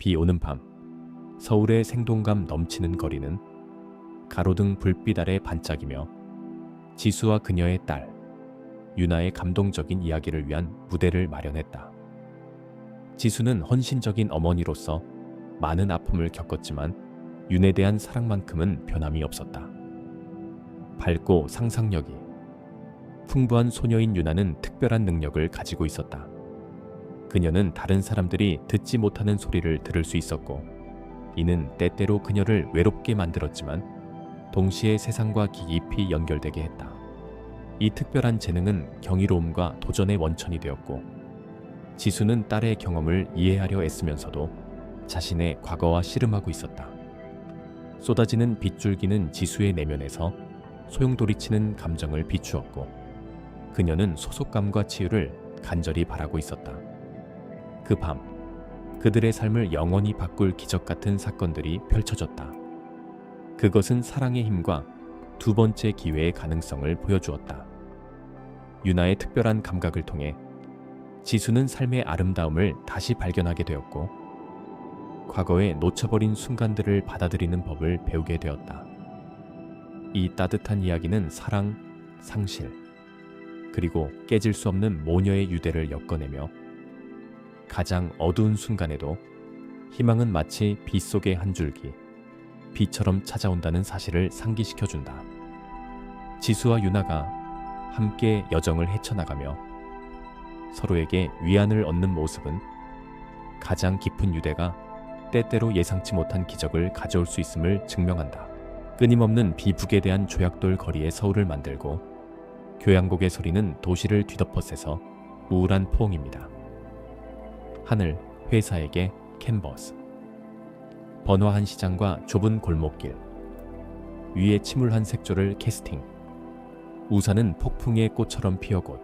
비 오는 밤 서울의 생동감 넘치는 거리는 가로등 불빛 아래 반짝이며 지수와 그녀의 딸 유나의 감동적인 이야기를 위한 무대를 마련했다. 지수는 헌신적인 어머니로서 많은 아픔을 겪었지만 윤에 대한 사랑만큼은 변함이 없었다. 밝고 상상력이 풍부한 소녀인 유나는 특별한 능력을 가지고 있었다. 그녀는 다른 사람들이 듣지 못하는 소리를 들을 수 있었고, 이는 때때로 그녀를 외롭게 만들었지만, 동시에 세상과 깊이 연결되게 했다. 이 특별한 재능은 경이로움과 도전의 원천이 되었고, 지수는 딸의 경험을 이해하려 애쓰면서도 자신의 과거와 씨름하고 있었다. 쏟아지는 빗줄기는 지수의 내면에서 소용돌이치는 감정을 비추었고, 그녀는 소속감과 치유를 간절히 바라고 있었다. 그 밤, 그들의 삶을 영원히 바꿀 기적 같은 사건들이 펼쳐졌다. 그것은 사랑의 힘과 두 번째 기회의 가능성을 보여주었다. 유나의 특별한 감각을 통해 지수는 삶의 아름다움을 다시 발견하게 되었고, 과거에 놓쳐버린 순간들을 받아들이는 법을 배우게 되었다. 이 따뜻한 이야기는 사랑, 상실, 그리고 깨질 수 없는 모녀의 유대를 엮어내며 가장 어두운 순간에도 희망은 마치 빛 속의 한 줄기, 비처럼 찾아온다는 사실을 상기시켜준다. 지수와 유나가 함께 여정을 헤쳐나가며 서로에게 위안을 얻는 모습은 가장 깊은 유대가 때때로 예상치 못한 기적을 가져올 수 있음을 증명한다. 끊임없는 비북에 대한 조약돌 거리의 서울을 만들고 교향곡의 소리는 도시를 뒤덮어세서 우울한 포옹입니다. 하늘, 회사에게 캔버스. 번화한 시장과 좁은 골목길. 위에 침울한 색조를 캐스팅. 우산은 폭풍의 꽃처럼 피어곧.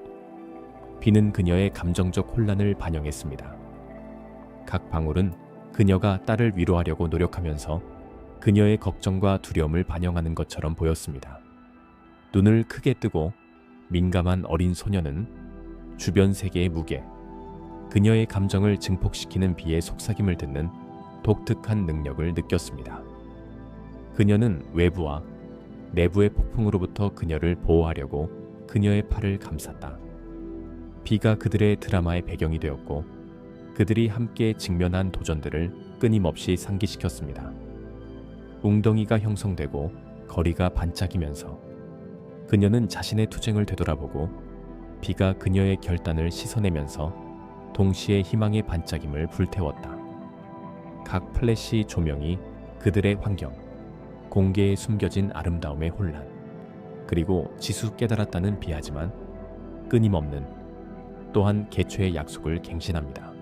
비는 그녀의 감정적 혼란을 반영했습니다. 각 방울은 그녀가 딸을 위로하려고 노력하면서 그녀의 걱정과 두려움을 반영하는 것처럼 보였습니다. 눈을 크게 뜨고 민감한 어린 소녀는 주변 세계의 무게, 그녀의 감정을 증폭시키는 비의 속삭임을 듣는 독특한 능력을 느꼈습니다. 그녀는 외부와 내부의 폭풍으로부터 그녀를 보호하려고 그녀의 팔을 감쌌다. 비가 그들의 드라마의 배경이 되었고 그들이 함께 직면한 도전들을 끊임없이 상기시켰습니다. 웅덩이가 형성되고 거리가 반짝이면서 그녀는 자신의 투쟁을 되돌아보고 비가 그녀의 결단을 씻어내면서 동시에 희망의 반짝임을 불태웠다. 각 플래시 조명이 그들의 환경, 공개에 숨겨진 아름다움의 혼란, 그리고 지수 깨달았다는 비하지만 끊임없는 또한 개최의 약속을 갱신합니다.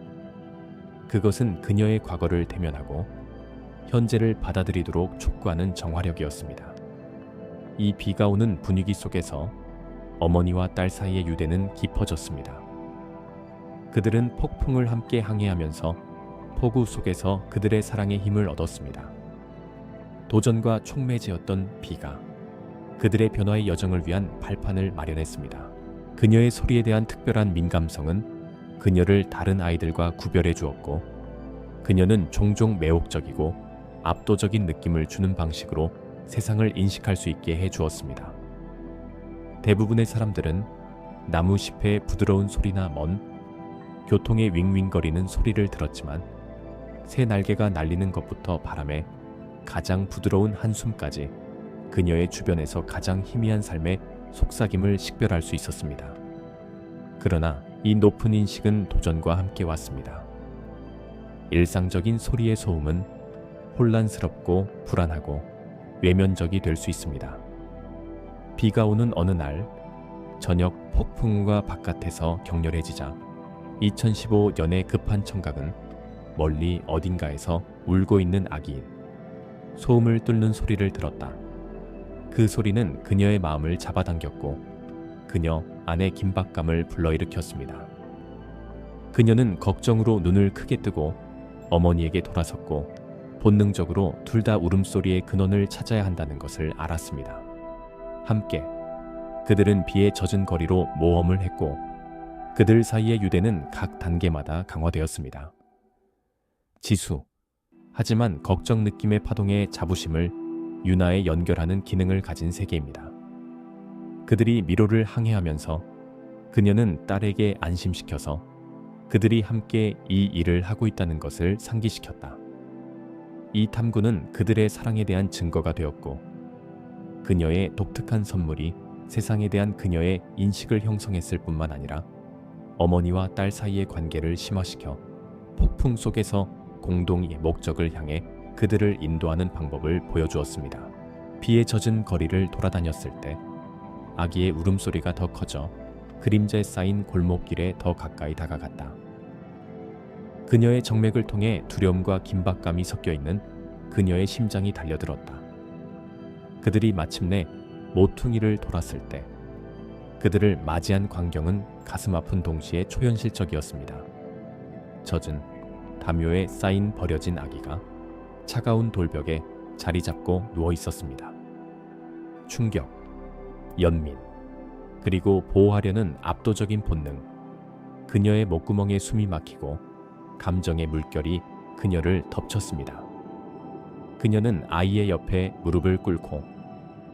그것은 그녀의 과거를 대면하고 현재를 받아들이도록 촉구하는 정화력이었습니다. 이 비가 오는 분위기 속에서 어머니와 딸 사이의 유대는 깊어졌습니다. 그들은 폭풍을 함께 항해하면서 폭우 속에서 그들의 사랑의 힘을 얻었습니다. 도전과 촉매제였던 비가 그들의 변화의 여정을 위한 발판을 마련했습니다. 그녀의 소리에 대한 특별한 민감성은 그녀를 다른 아이들과 구별해 주었고, 그녀는 종종 매혹적이고 압도적인 느낌을 주는 방식으로 세상을 인식할 수 있게 해 주었습니다. 대부분의 사람들은 나무 잎의 부드러운 소리나 먼 교통의 윙윙거리는 소리를 들었지만 새 날개가 날리는 것부터 바람에 가장 부드러운 한숨까지 그녀의 주변에서 가장 희미한 삶의 속삭임을 식별할 수 있었습니다. 그러나 이 높은 인식은 도전과 함께 왔습니다. 일상적인 소리의 소음은 혼란스럽고 불안하고 외면적이 될 수 있습니다. 비가 오는 어느 날 저녁 폭풍과 바깥에서 격렬해지자 2015년의 급한 청각은 멀리 어딘가에서 울고 있는 아기인 소음을 뚫는 소리를 들었다. 그 소리는 그녀의 마음을 잡아당겼고 그녀 안의 긴박감을 불러일으켰습니다. 그녀는 걱정으로 눈을 크게 뜨고 어머니에게 돌아섰고 본능적으로 둘 다 울음소리의 근원을 찾아야 한다는 것을 알았습니다. 함께 그들은 비에 젖은 거리로 모험을 했고 그들 사이의 유대는 각 단계마다 강화되었습니다. 지수, 하지만 걱정 느낌의 파동의 자부심을 유나에 연결하는 기능을 가진 세계입니다. 그들이 미로를 항해하면서 그녀는 딸에게 안심시켜서 그들이 함께 이 일을 하고 있다는 것을 상기시켰다. 이 탐구는 그들의 사랑에 대한 증거가 되었고 그녀의 독특한 선물이 세상에 대한 그녀의 인식을 형성했을 뿐만 아니라 어머니와 딸 사이의 관계를 심화시켜 폭풍 속에서 공동의 목적을 향해 그들을 인도하는 방법을 보여주었습니다. 비에 젖은 거리를 돌아다녔을 때 아기의 울음소리가 더 커져 그림자에 쌓인 골목길에 더 가까이 다가갔다. 그녀의 정맥을 통해 두려움과 긴박감이 섞여 있는 그녀의 심장이 달려들었다. 그들이 마침내 모퉁이를 돌았을 때 그들을 맞이한 광경은 가슴 아픈 동시에 초현실적이었습니다. 젖은 담요에 쌓인 버려진 아기가 차가운 돌벽에 자리 잡고 누워 있었습니다. 충격, 연민, 그리고 보호하려는 압도적인 본능. 그녀의 목구멍에 숨이 막히고 감정의 물결이 그녀를 덮쳤습니다. 그녀는 아이의 옆에 무릎을 꿇고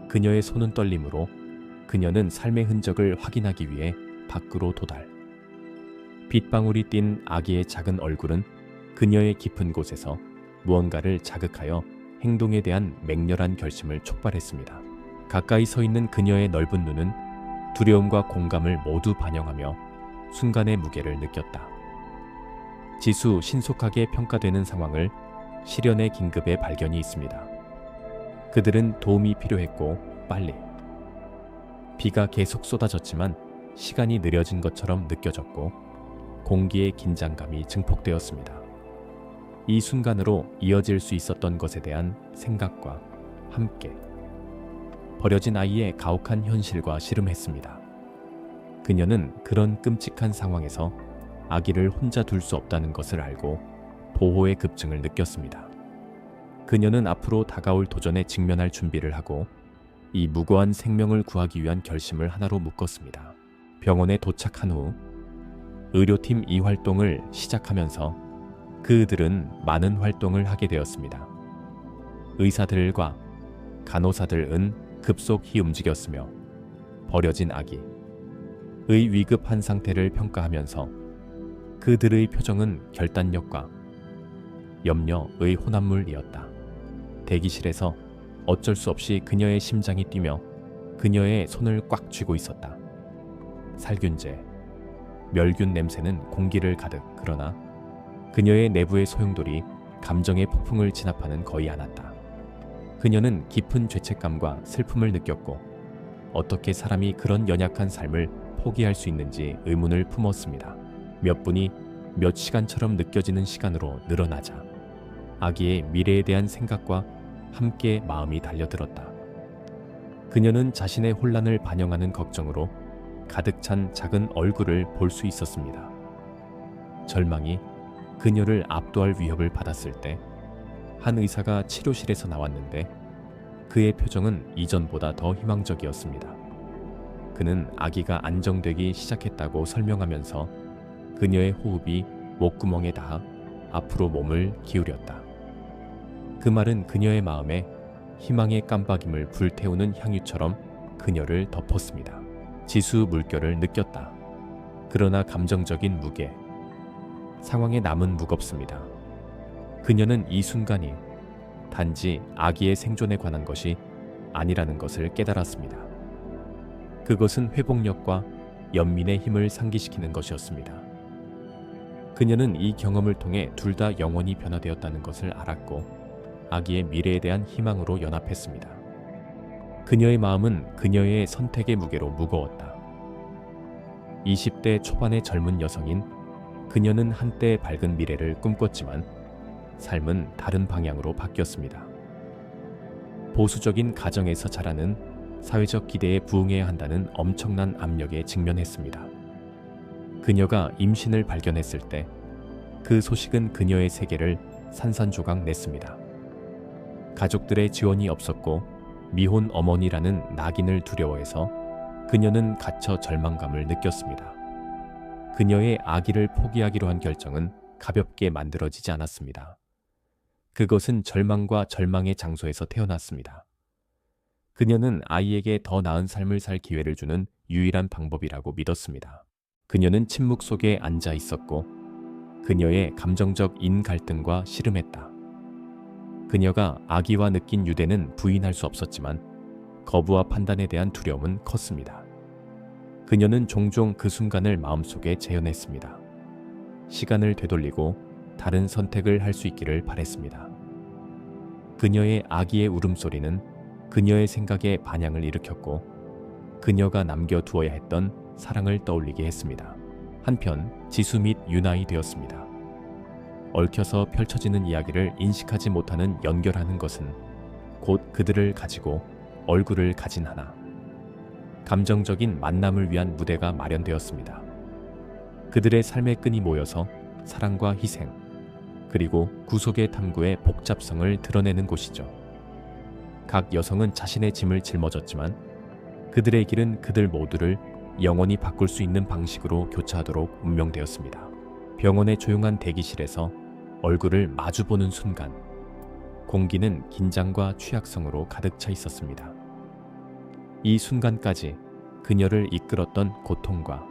그녀의 손은 떨림으로 그녀는 삶의 흔적을 확인하기 위해 밖으로 도달. 빗방울이 띈 아기의 작은 얼굴은 그녀의 깊은 곳에서 무언가를 자극하여 행동에 대한 맹렬한 결심을 촉발했습니다. 가까이 서 있는 그녀의 넓은 눈은 두려움과 공감을 모두 반영하며 순간의 무게를 느꼈다. 지수 신속하게 평가되는 상황을 실현의 긴급의 발견이 있습니다. 그들은 도움이 필요했고 빨리. 비가 계속 쏟아졌지만 시간이 느려진 것처럼 느껴졌고 공기의 긴장감이 증폭되었습니다. 이 순간으로 이어질 수 있었던 것에 대한 생각과 함께 버려진 아이의 가혹한 현실과 씨름했습니다. 그녀는 그런 끔찍한 상황에서 아기를 혼자 둘 수 없다는 것을 알고 보호의 급증을 느꼈습니다. 그녀는 앞으로 다가올 도전에 직면할 준비를 하고 이 무고한 생명을 구하기 위한 결심을 하나로 묶었습니다. 병원에 도착한 후 의료팀 이 활동을 시작하면서 그들은 많은 활동을 하게 되었습니다. 의사들과 간호사들은 급속히 움직였으며 버려진 아기, 의 위급한 상태를 평가하면서 그들의 표정은 결단력과 염려의 혼합물이었다. 대기실에서 어쩔 수 없이 그녀의 심장이 뛰며 그녀의 손을 꽉 쥐고 있었다. 살균제, 멸균 냄새는 공기를 가득 그러나 그녀의 내부의 소용돌이 감정의 폭풍을 진압하는 거의 않았다. 그녀는 깊은 죄책감과 슬픔을 느꼈고 어떻게 사람이 그런 연약한 삶을 포기할 수 있는지 의문을 품었습니다. 몇 분이 몇 시간처럼 느껴지는 시간으로 늘어나자 아기의 미래에 대한 생각과 함께 마음이 달려들었다. 그녀는 자신의 혼란을 반영하는 걱정으로 가득 찬 작은 얼굴을 볼 수 있었습니다. 절망이 그녀를 압도할 위협을 받았을 때 한 의사가 치료실에서 나왔는데 그의 표정은 이전보다 더 희망적이었습니다. 그는 아기가 안정되기 시작했다고 설명하면서 그녀의 호흡이 목구멍에 닿아 앞으로 몸을 기울였다. 그 말은 그녀의 마음에 희망의 깜박임을 불태우는 향유처럼 그녀를 덮었습니다. 지수 물결을 느꼈다. 그러나 감정적인 무게. 상황의 남은 무겁습니다. 그녀는 이 순간이 단지 아기의 생존에 관한 것이 아니라는 것을 깨달았습니다. 그것은 회복력과 연민의 힘을 상기시키는 것이었습니다. 그녀는 이 경험을 통해 둘 다 영원히 변화되었다는 것을 알았고 아기의 미래에 대한 희망으로 연합했습니다. 그녀의 마음은 그녀의 선택의 무게로 무거웠다. 20대 초반의 젊은 여성인 그녀는 한때 밝은 미래를 꿈꿨지만 삶은 다른 방향으로 바뀌었습니다. 보수적인 가정에서 자라는 사회적 기대에 부응해야 한다는 엄청난 압력에 직면했습니다. 그녀가 임신을 발견했을 때 그 소식은 그녀의 세계를 산산조각 냈습니다. 가족들의 지원이 없었고 미혼 어머니라는 낙인을 두려워해서 그녀는 갇혀 절망감을 느꼈습니다. 그녀의 아기를 포기하기로 한 결정은 가볍게 만들어지지 않았습니다. 그것은 절망과 절망의 장소에서 태어났습니다. 그녀는 아이에게 더 나은 삶을 살 기회를 주는 유일한 방법이라고 믿었습니다. 그녀는 침묵 속에 앉아 있었고 그녀의 감정적 인 갈등과 씨름했다. 그녀가 아기와 느낀 유대는 부인할 수 없었지만 거부와 판단에 대한 두려움은 컸습니다. 그녀는 종종 그 순간을 마음속에 재현했습니다. 시간을 되돌리고 다른 선택을 할 수 있기를 바랬습니다. 그녀의 아기의 울음소리는 그녀의 생각에 반향을 일으켰고 그녀가 남겨두어야 했던 사랑을 떠올리게 했습니다. 한편 지수 및 유나이 되었습니다. 얽혀서 펼쳐지는 이야기를 인식하지 못하는 연결하는 것은 곧 그들을 가지고 얼굴을 가진 하나. 감정적인 만남을 위한 무대가 마련되었습니다. 그들의 삶의 끈이 모여서 사랑과 희생, 그리고 구속의 탐구의 복잡성을 드러내는 곳이죠. 각 여성은 자신의 짐을 짊어졌지만 그들의 길은 그들 모두를 영원히 바꿀 수 있는 방식으로 교차하도록 운명되었습니다. 병원의 조용한 대기실에서 얼굴을 마주보는 순간 공기는 긴장과 취약성으로 가득 차 있었습니다. 이 순간까지 그녀를 이끌었던 고통과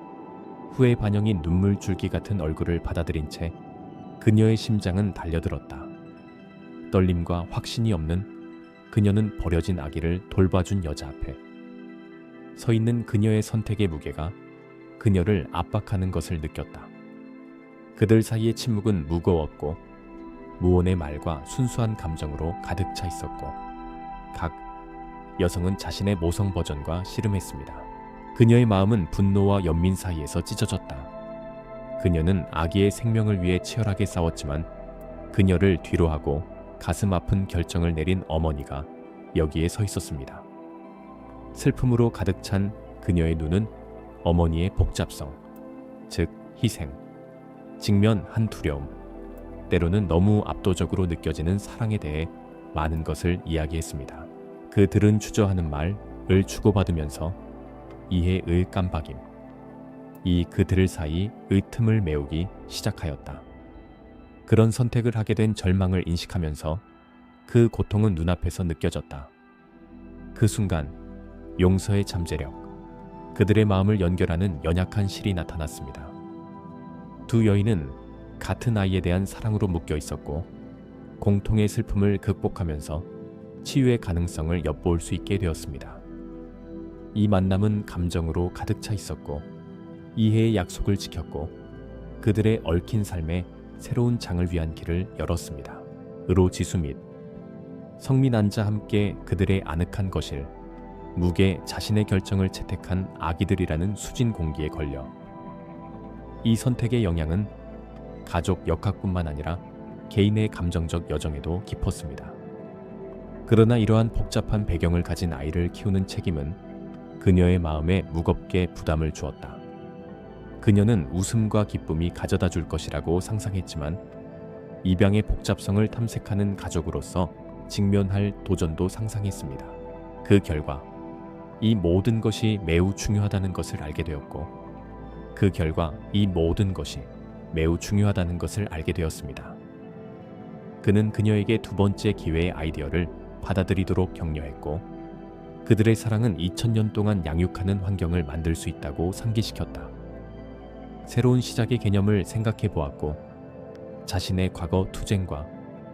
후회 반영인 눈물 줄기 같은 얼굴을 받아들인 채 그녀의 심장은 달려들었다. 떨림과 확신이 없는 그녀는 버려진 아기를 돌봐준 여자 앞에 서 있는 그녀의 선택의 무게가 그녀를 압박하는 것을 느꼈다. 그들 사이의 침묵은 무거웠고 무언의 말과 순수한 감정으로 가득 차 있었고 각 여성은 자신의 모성 버전과 씨름했습니다. 그녀의 마음은 분노와 연민 사이에서 찢어졌다. 그녀는 아기의 생명을 위해 치열하게 싸웠지만 그녀를 뒤로 하고 가슴 아픈 결정을 내린 어머니가 여기에 서 있었습니다. 슬픔으로 가득 찬 그녀의 눈은 어머니의 복잡성, 즉 희생, 직면한 두려움, 때로는 너무 압도적으로 느껴지는 사랑에 대해 많은 것을 이야기했습니다. 그들은 주저하는 말을 주고받으면서 이해의 깜박임, 이 그들 사이 의 틈을 메우기 시작하였다. 그런 선택을 하게 된 절망을 인식하면서 그 고통은 눈앞에서 느껴졌다. 그 순간 용서의 잠재력, 그들의 마음을 연결하는 연약한 실이 나타났습니다. 두 여인은 같은 아이에 대한 사랑으로 묶여 있었고 공통의 슬픔을 극복하면서 치유의 가능성을 엿볼 수 있게 되었습니다. 이 만남은 감정으로 가득 차 있었고 이해의 약속을 지켰고 그들의 얽힌 삶에 새로운 장을 위한 길을 열었습니다. 의로 지수 및 성민 안자 함께 그들의 아늑한 거실, 무게 자신의 결정을 채택한 아기들이라는 수진 공기에 걸려 이 선택의 영향은 가족 역학뿐만 아니라 개인의 감정적 여정에도 깊었습니다. 그러나 이러한 복잡한 배경을 가진 아이를 키우는 책임은 그녀의 마음에 무겁게 부담을 주었다. 그녀는 웃음과 기쁨이 가져다 줄 것이라고 상상했지만 입양의 복잡성을 탐색하는 가족으로서 직면할 도전도 상상했습니다. 그 결과 이 모든 것이 매우 중요하다는 것을 알게 되었고 그 결과 이 모든 것이 매우 중요하다는 것을 알게 되었습니다. 그는 그녀에게 두 번째 기회의 아이디어를 받아들이도록 격려했고 그들의 사랑은 2000년 동안 양육하는 환경을 만들 수 있다고 상기시켰다. 새로운 시작의 개념을 생각해 보았고 자신의 과거 투쟁과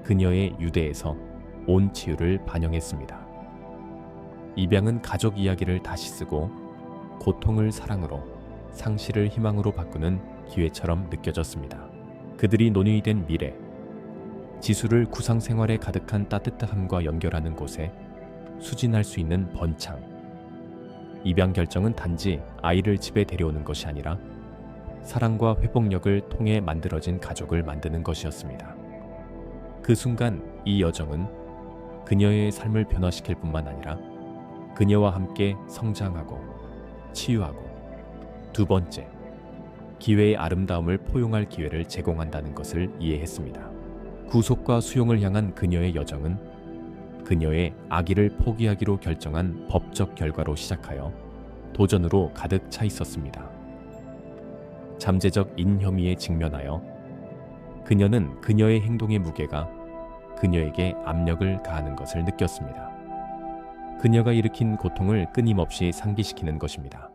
그녀의 유대에서 온 치유를 반영했습니다. 입양은 가족 이야기를 다시 쓰고 고통을 사랑으로 상실을 희망으로 바꾸는 기회처럼 느껴졌습니다. 그들이 논의된 미래, 지수를 구상 생활에 가득한 따뜻함과 연결하는 곳에 수진할 수 있는 번창. 입양 결정은 단지 아이를 집에 데려오는 것이 아니라 사랑과 회복력을 통해 만들어진 가족을 만드는 것이었습니다. 그 순간 이 여정은 그녀의 삶을 변화시킬 뿐만 아니라 그녀와 함께 성장하고 치유하고 두 번째, 기회의 아름다움을 포용할 기회를 제공한다는 것을 이해했습니다. 구속과 수용을 향한 그녀의 여정은 그녀의 아기를 포기하기로 결정한 법적 결과로 시작하여 도전으로 가득 차 있었습니다. 잠재적 인혐의에 직면하여 그녀는 그녀의 행동의 무게가 그녀에게 압력을 가하는 것을 느꼈습니다. 그녀가 일으킨 고통을 끊임없이 상기시키는 것입니다.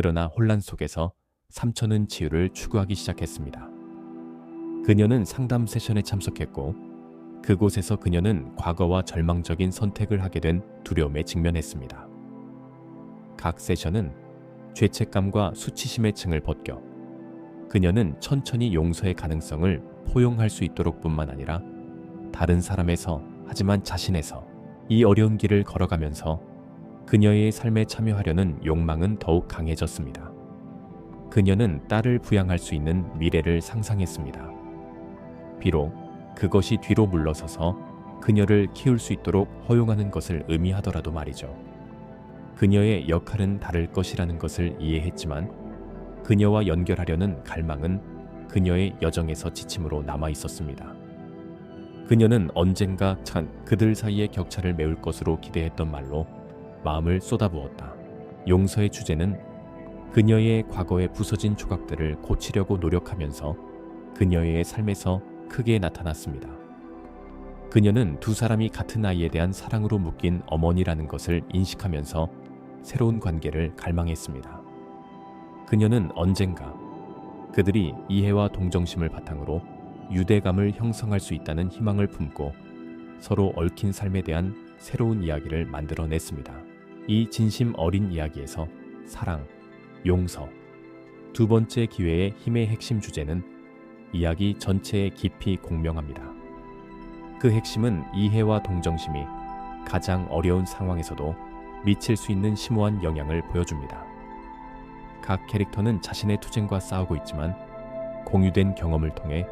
그러나 혼란 속에서 삼촌은 치유를 추구하기 시작했습니다. 그녀는 상담 세션에 참석했고 그곳에서 그녀는 과거와 절망적인 선택을 하게 된 두려움에 직면했습니다. 각 세션은 죄책감과 수치심의 층을 벗겨 그녀는 천천히 용서의 가능성을 포용할 수 있도록 뿐만 아니라 다른 사람에서 하지만 자신에서 이 어려운 길을 걸어가면서 그녀의 삶에 참여하려는 욕망은 더욱 강해졌습니다. 그녀는 딸을 부양할 수 있는 미래를 상상했습니다. 비록 그것이 뒤로 물러서서 그녀를 키울 수 있도록 허용하는 것을 의미하더라도 말이죠. 그녀의 역할은 다를 것이라는 것을 이해했지만 그녀와 연결하려는 갈망은 그녀의 여정에서 지침으로 남아 있었습니다. 그녀는 언젠가 찬 그들 사이의 격차를 메울 것으로 기대했던 말로 마음을 쏟아부었다. 용서의 주제는 그녀의 과거의 부서진 조각들을 고치려고 노력하면서 그녀의 삶에서 크게 나타났습니다. 그녀는 두 사람이 같은 아이에 대한 사랑으로 묶인 어머니라는 것을 인식하면서 새로운 관계를 갈망했습니다. 그녀는 언젠가 그들이 이해와 동정심을 바탕으로 유대감을 형성할 수 있다는 희망을 품고 서로 얽힌 삶에 대한 새로운 이야기를 만들어냈습니다. 이 진심 어린 이야기에서 사랑, 용서, 두 번째 기회의 힘의 핵심 주제는 이야기 전체에 깊이 공명합니다. 그 핵심은 이해와 동정심이 가장 어려운 상황에서도 미칠 수 있는 심오한 영향을 보여줍니다. 각 캐릭터는 자신의 투쟁과 싸우고 있지만 공유된 경험을 통해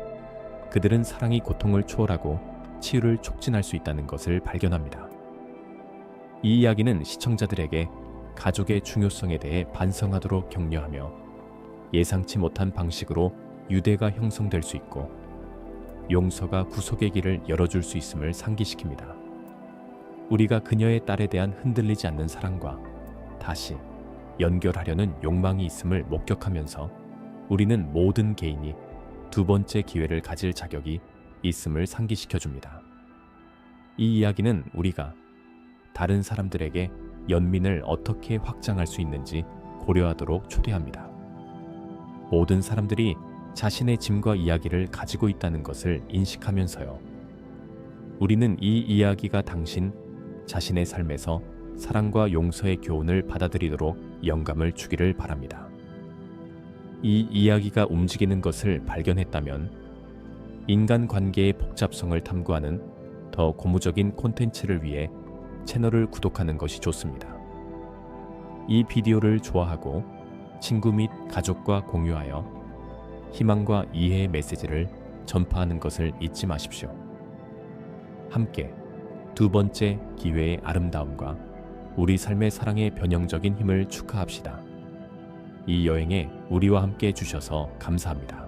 그들은 사랑이 고통을 초월하고 치유를 촉진할 수 있다는 것을 발견합니다. 이 이야기는 시청자들에게 가족의 중요성에 대해 반성하도록 격려하며 예상치 못한 방식으로 유대가 형성될 수 있고 용서가 구속의 길을 열어줄 수 있음을 상기시킵니다. 우리가 그녀의 딸에 대한 흔들리지 않는 사랑과 다시 연결하려는 욕망이 있음을 목격하면서 우리는 모든 개인이 두 번째 기회를 가질 자격이 있음을 상기시켜 줍니다. 이 이야기는 우리가 다른 사람들에게 연민을 어떻게 확장할 수 있는지 고려하도록 초대합니다. 모든 사람들이 자신의 짐과 이야기를 가지고 있다는 것을 인식하면서요. 우리는 이 이야기가 당신 자신의 삶에서 사랑과 용서의 교훈을 받아들이도록 영감을 주기를 바랍니다. 이 이야기가 움직이는 것을 발견했다면 인간 관계의 복잡성을 탐구하는 더 고무적인 콘텐츠를 위해 채널을 구독하는 것이 좋습니다. 이 비디오를 좋아하고 친구 및 가족과 공유하여 희망과 이해의 메시지를 전파하는 것을 잊지 마십시오. 함께 두 번째 기회의 아름다움과 우리 삶의 사랑의 변형적인 힘을 축하합시다. 이 여행에 우리와 함께 해주셔서 감사합니다.